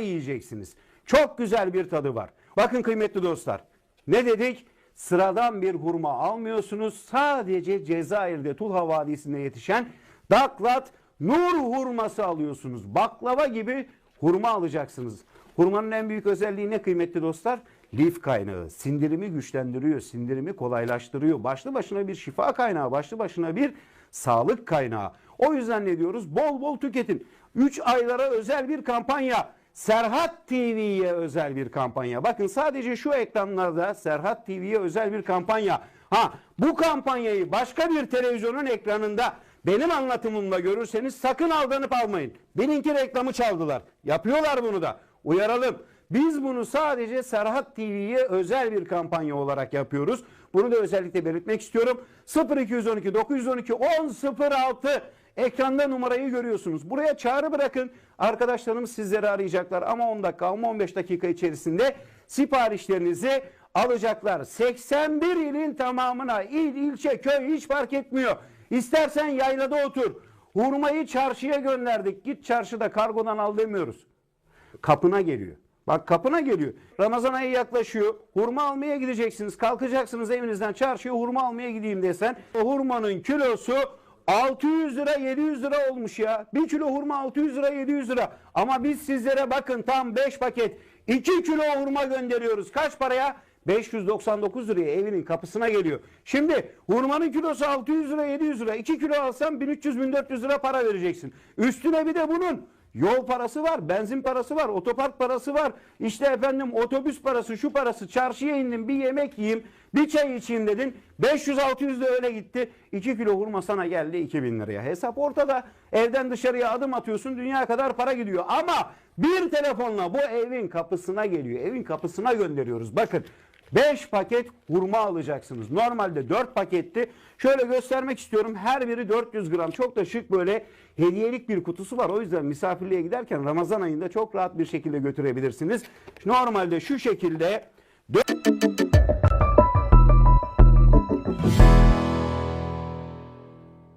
yiyeceksiniz. Çok güzel bir tadı var. Bakın kıymetli dostlar. Ne dedik? Sıradan bir hurma almıyorsunuz. Sadece Cezayir'de Tulha Vadisi'nde yetişen Daklat Nur hurması alıyorsunuz. Baklava gibi hurma alacaksınız. Hurmanın en büyük özelliği ne kıymetli dostlar? Lif kaynağı. Sindirimi güçlendiriyor, sindirimi kolaylaştırıyor. Başlı başına bir şifa kaynağı, başlı başına bir sağlık kaynağı. O yüzden ne diyoruz? Bol bol tüketin. 3 aylara özel bir kampanya. Serhat TV'ye özel bir kampanya. Bakın sadece şu ekranlarda Serhat TV'ye özel bir kampanya. Ha bu kampanyayı başka bir televizyonun ekranında benim anlatımımla görürseniz sakın aldanıp almayın. Benimki reklamı çaldılar. Yapıyorlar bunu da. Uyaralım. Biz bunu sadece Serhat TV'ye özel bir kampanya olarak yapıyoruz. Bunu da özellikle belirtmek istiyorum. 0212 912 1006 ekranda numarayı görüyorsunuz. Buraya çağrı bırakın. Arkadaşlarımız sizleri arayacaklar ama 10 dakika ama 15 dakika içerisinde siparişlerinizi alacaklar. 81 ilin tamamına il, ilçe, köy hiç fark etmiyor. İstersen yaylada otur. Hurmayı çarşıya gönderdik. Git çarşıda kargodan al demiyoruz kapına geliyor. Bak kapına geliyor. Ramazan ayı yaklaşıyor. Hurma almaya gideceksiniz. Kalkacaksınız evinizden çarşıya hurma almaya gideyim desen. O hurmanın kilosu 600 lira 700 lira olmuş ya. Bir kilo hurma 600 lira 700 lira. Ama biz sizlere bakın tam 5 paket 2 kilo hurma gönderiyoruz. Kaç paraya? 599 liraya evinin kapısına geliyor. Şimdi hurmanın kilosu 600 lira 700 lira. 2 kilo alsan 1300-1400 lira para vereceksin. Üstüne bir de bunun Yol parası var, benzin parası var, otopark parası var. İşte efendim otobüs parası, şu parası. Çarşıya indim, bir yemek yiyeyim, bir çay içeyim dedin. 500-600 de öyle gitti. 2 kilo hurma sana geldi 2000 liraya. Hesap ortada. Evden dışarıya adım atıyorsun, dünya kadar para gidiyor. Ama bir telefonla bu evin kapısına geliyor. Evin kapısına gönderiyoruz. Bakın 5 paket hurma alacaksınız. Normalde 4 paketti. Şöyle göstermek istiyorum. Her biri 400 gram. Çok da şık böyle hediyelik bir kutusu var. O yüzden misafirliğe giderken Ramazan ayında çok rahat bir şekilde götürebilirsiniz. Normalde şu şekilde